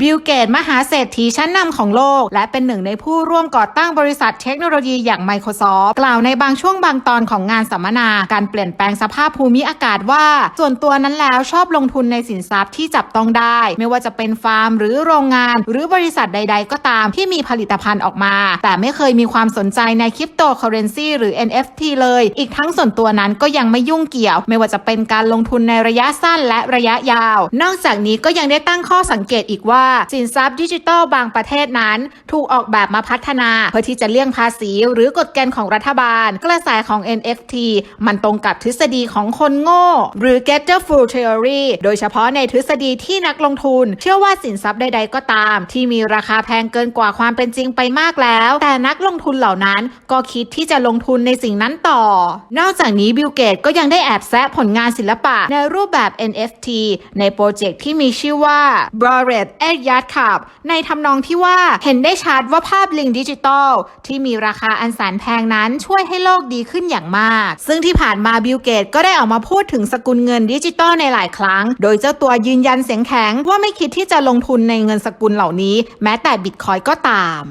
บิลเกตมหาเศรษฐีชั้นนำของโลก และเป็นหนึ่งในผู้ร่วมก่อตั้งบริษัทเทคโนโลยีอย่าง Microsoft กล่าวในบางช่วงบางตอนของงานสัมมนา การเปลี่ยนแปลงสภาพภูมิอากาศว่า ส่วนตัวนั้นแล้วชอบลงทุนในสินทรัพย์ที่จับต้องได้ ไม่ว่าจะเป็นฟาร์ม หรือโรงงาน หรือบริษัทใด ๆ ก็ตามที่มีผลิตภัณฑ์ออกมา แต่ไม่เคยมีความสนใจในคริปโตเคอเรนซีหรือ NFT เลย อีกทั้งส่วนตัวนั้นก็ยังไม่ยุ่งเกี่ยว ไม่ว่าจะเป็นการลงทุนในระยะสั้นและระยะยาว นอกจากนี้ก็ยังได้ตั้งข้อสังเกตอีกว่าสินทรัพย์ดิจิทัลบางประเทศนั้น ถูกออกแบบมาพัฒนาเพื่อที่จะเลี่ยงภาษีหรือกฎเกณฑ์ของรัฐบาล กระแสของ NFT มันตรงกับทฤษฎีของคนโง่ หรือ getter fool theory โดยเฉพาะในทฤษฎีที่นักลงทุน เชื่อว่าสินทรัพย์ใดๆก็ตาม ที่มีราคาแพงเกินกว่าความเป็นจริงไปมากแล้ว แต่นักลงทุนเหล่านั้นก็คิดที่จะลงทุนในสิ่งนั้นต่อ นอกจากนี้บิลเกตก็ยังได้แอบแซะผลงานศิลปะในรูปแบบ NFT ในโปรเจกต์ที่มีชื่อว่า b r o r e d e d y a r d Cup ในทำนองที่ว่าเห็นได้ชัดว่าภาพลิงดิจิตอลที่มีราคาอันแสนแพงนั้นช่วยให้โลกดีขึ้นอย่างมาก ซึ่งที่ผ่านมาบิลเกตก็ได้ออกมาพูดถึงสกุลเงินดิจิตอลในหลายครั้ง โดยเจ้าตัวยืนยันเสียงแข็งว่าไม่คิดที่จะลงทุนในเงินสกุลเหล่านี้ แม้แต่บิตคอยก็ตาม